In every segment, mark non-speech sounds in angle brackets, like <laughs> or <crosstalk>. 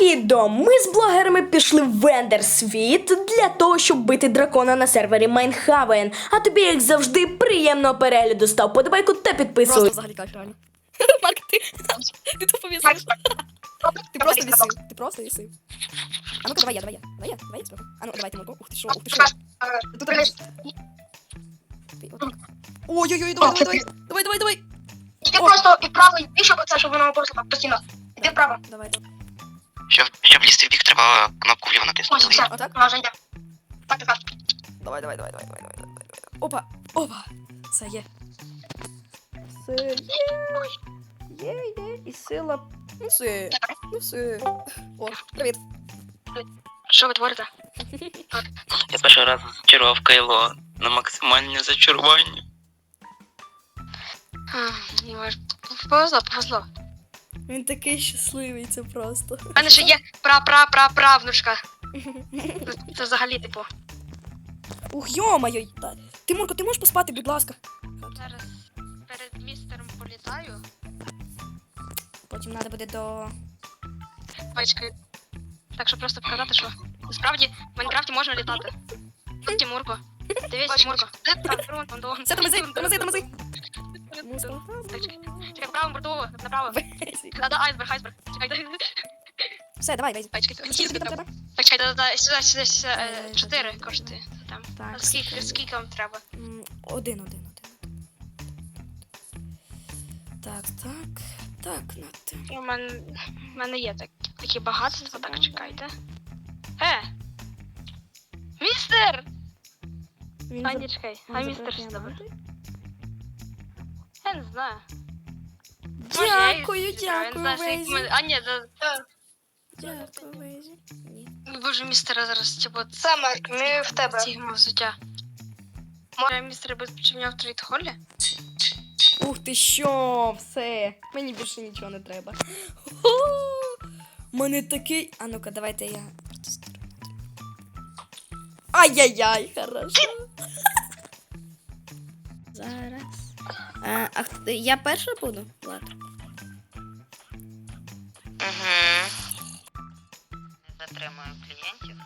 відео ми з блогерами пішли в Вендерсвіт для того, щоб бити дракона на сервері Майнхавен. А тобі, як завжди, приємного перегляду став подобайку та Просто підписуйся. взагалі кайф, реально. <laughs> Марк, ти, ти тупо вісив. Ти просто вісив. Ти просто вісив. А ну-ка, давай я, давай я. Давай я, давай я спробую. А ну, давай, Тимурко. Ух ти що, ух ти що. Тут приліз. Ой-ой-ой, давай, давай, давай. Давай, давай, давай. Іди просто і вправо йди, щоб оце, щоб воно просто так постійно. Іди вправо. Давай, давай. Щоб, щоб лізти в бік, треба кнопку вліво Ось, натиснути. все. Отак? Вона вже йде. Так, так, так. Давай, давай, давай, давай, давай, давай, давай, давай. Опа, опа. Все є. Все є. Є, є. І сила. Ну все. Ну все. О, привіт. Що ви творите? Я перший раз зачарував Кайло на максимальне зачарування. Повезло, повезло. Він такий щасливий, це просто. У мене ще є пра-пра-пра-правнучка. <laughs> Це взагалі, типу. Ух. Та- Тимурко, ти можеш поспати, будь ласка. Зараз перед містером політаю. Потім треба буде до. Бачки. Так що просто показати, що насправді в Майнкрафті можна літати. Тут Тимурко. Дивись, Тимурко. Тормози, тормози, тормози. Чекай. В правому борту, направо. Да, айсберг, айсберг. Чекай. Все, давай, Вейзі. Ай, чекай, треба? Так, чекай, да, да, сюди, сюди, сюди. Е, е, Чотири коштує. Там. Так, А скільки, скільки вам треба? М, Один, один, один. Так, так. Так, Нате. У мене, в мене є так, такі багатства, так, чекайте. Е! Містер! Він А, ні, чекай. А містер? Нате? Я не знаю. Дякую, зіграю, я не дякую, Вейзі. А, ні, да, Дякую, Вейзі. Боже, містера зараз, типу, саме ми в тебе. Сігма взуття. Може, містер без починав в трейд-холі? Ух ти що, все. Мені більше нічого не треба. Мене такий. А ну-ка, давайте я протестую. Ай-яй-яй, хорошо. Зараз. А, а хто- я перша буду? Влад. Угу. Затримую клієнтів.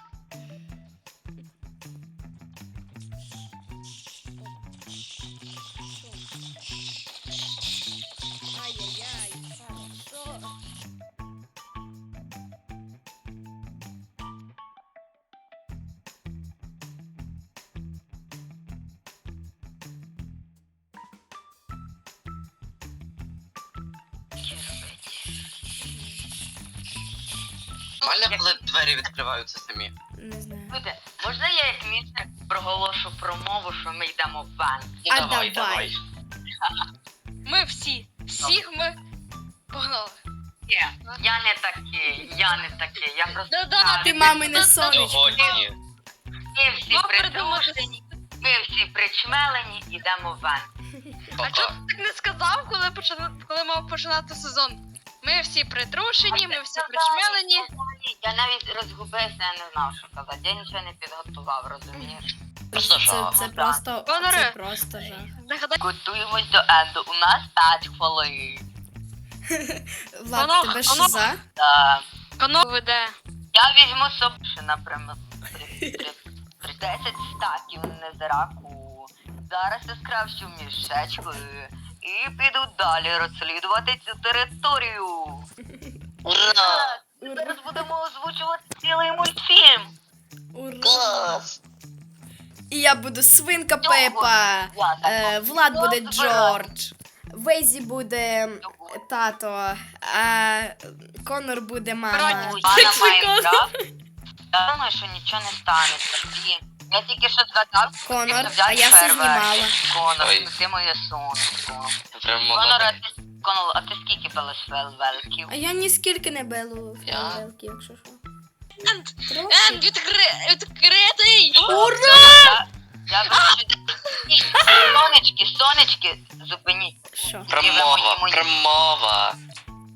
Нормально, коли двері відкриваються самі. Не знаю. Люди, можна я як місце проголошу промову, що ми йдемо в банк? А давай. <laughs> Ми всі. Всіх ми погнали. Ні, я не такий, я не такий, я просто Да-да, Ти мамине сонечко. Сьогодні. ми всі Мав притрушені, ми всі причмелені, йдемо в банк. А чого ти так не сказав, коли почина... коли мав починати сезон? Ми всі притрушені, ми всі причмелені. Я навіть розгубився, я не знав, що казати. Я нічого не підготував, розумієш? Просто Це, жах. це просто. Конори. Це просто жах. Готуємось до енду. У нас 5 хвилин. <laughs> Влад, Воно- тебе воно- шиза? Да. коно веде. Я візьму собі, наприклад, при, при, при 10 стаків незраку. Зараз я скрафчу мішечку і піду далі розслідувати цю територію. <laughs> Ура! Зараз будемо озвучувати цілий мультфільм. Ура! І я буду свинка Цього Пепа. Я так Е, Влад буде Добре. Джордж. Вейзі буде тато, а Конор буде мама. Брать пана Майнкрафт. Я думаю, що нічого не станеться. Я тільки що згадав, Конор, взяти а я все фейерверк. знімала. Конор, Ой. ти моє сонечко. Прям Конор, молодець. ти, Конор, а ти скільки пилиш фейерверків? А я ніскільки не белу Я? якщо що. Енд, Трохи. Енд, відкри... відкритий! Ура! Я, я сонечки, сонечки, зупиніть. Що? Промова, мої- промова.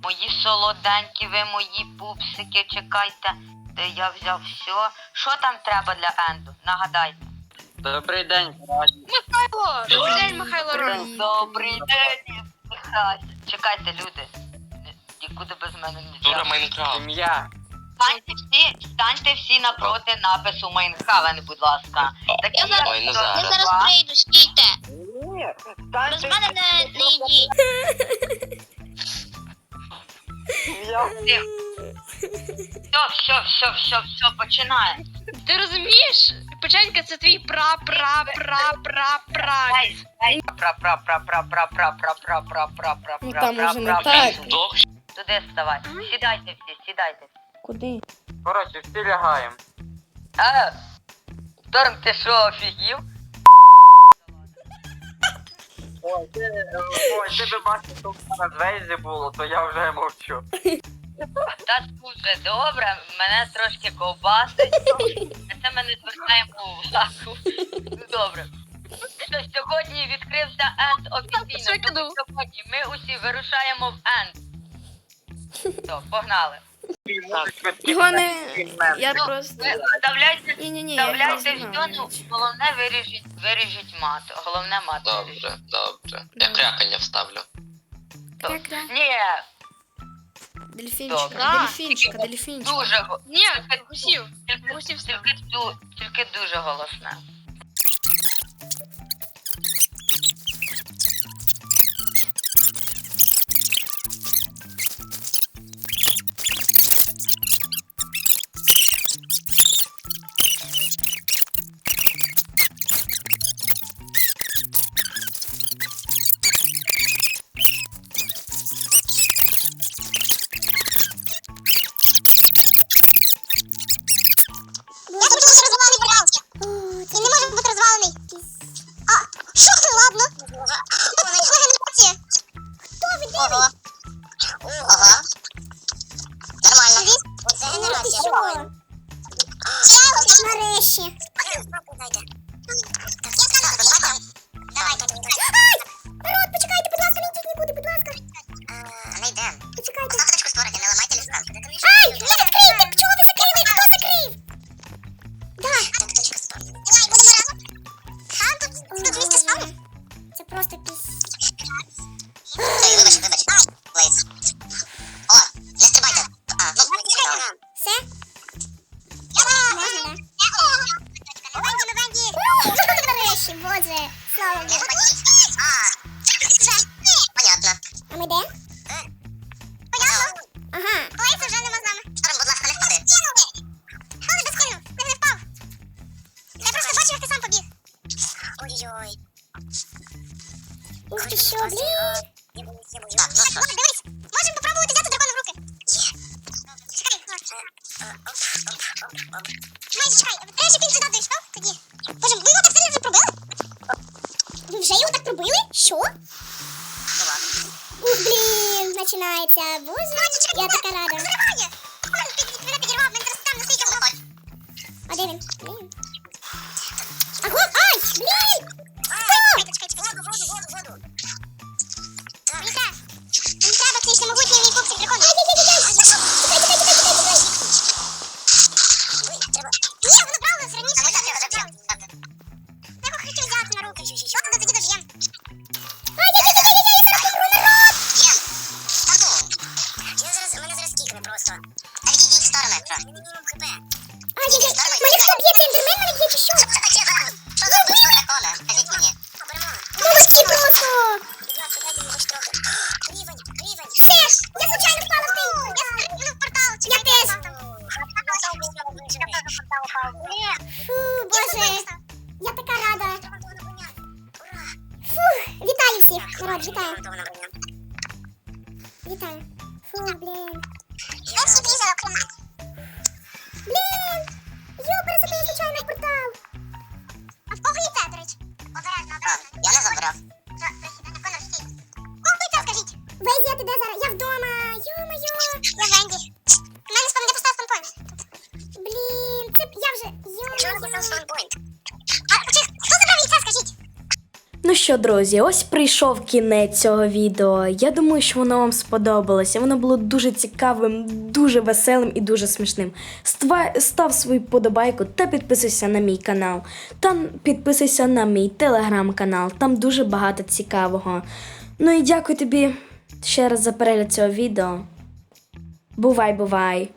Мої солоденькі, ви мої пупсики, чекайте. Де я взяв все. Що там треба для Енду? Нагадайте. Добрий день, Михайло! Добрий день, Михайло Роль. Добрий день, Михайло. Чекайте, люди. Нікуди без мене не Дура йдемо. Майнкрафт. Ім'я. станьте всі, станьте всі напроти напису Майнхавен, будь ласка. Такі Я зараз- Ой, ну зараз. Я зараз прийду, стійте. Ні, Без станьте мене не, не йдіть. всі. Все, все, все, все, все, починаємо. Ти розумієш? Це твій пра пра пра пра пра. Пра, пра, пра, пра, пра, пра, пра, пра, пра, пра, пра, Ну, пра, там пра, уже не пра, так. пра. Туди вставай. Сідайте всі, сідайте. Куди? Коротше, всі лягаємо. Торм, ти що, офігів? Ой, ти, ой, ти би бачив, що в мене в вейзі було, то я вже мовчу. Та дуже добре, мене трошки ковбасить. А це ми звертаємо увагу. Ну добре. Що сьогодні відкрився енд офіційно. Тому Сьогодні ми усі вирушаємо в енд. Все, погнали. Його не. Я Ну, просто. ви Вставляйте, Ні-ні-ні, я вставляйте не знаю. ну, головне виріжіть, виріжіть мат. Головне мат. виріжіть. Добре, добре. Я крякання вставлю. Кря-кря. Ні, Дельфінчика, Да. дельфінчик, дельфінчик. Дуже Ні, відпустив. Тільки, тільки дуже голосна. Він? Ага. Нормально. Оце генерація. Челендж. Нарешті. Я сказала, давайте. Ай! Народ, почекайте, будь ласка, не йдіть нікуди, будь ласка. Не йдемо. Почекайте. Поставте створити, не ламайте Все? Можна, да? Новенькі, новенькі. Нарешті, боже. Слава Богу. А, вже. Понятно. А ми де? Понятно. Ага. Лейса вже нема з нами. Шторм, будь ласка, не впади. Але без скину, ти не впав. Я просто бачив, як ти сам побіг. Ой-ой-ой. Ух ти що, блін. Так, ну що? Дивись, можемо попробувати Майже чекай, треба ще кінці дати, що? Тоді. Боже, ви його так сильно вже пробили? Ви вже його так пробили? Що? Ух, блін, починається. Боже, я така рада. Зриває. Він мене підірвав, він зараз там на свій. А де він? Блін. Ай, блін! страшно. А, я говорю, Малишка бьет Эндермена, я бьет еще. Что за быстро дракона? Хотите мне? Молодцы просто. Ребятки, дайте мне больше трохи. Рівень, рівень. Все ж, я случайно впала в той. Я стрибнула в портал. Я теж. Фу, боже. Я така рада. Фух, вітаю всіх, народ, вітаю. Вітаю. Фу, блін. Перший приз окремати. Ha, yanızım bro. Що, друзі, ось прийшов кінець цього відео. Я думаю, що воно вам сподобалося. Воно було дуже цікавим, дуже веселим і дуже смішним. Ства- Став свою подобайку та підписуйся на мій канал. Та підписуйся на мій телеграм-канал. Там дуже багато цікавого. Ну і дякую тобі ще раз за перегляд цього відео. Бувай, бувай!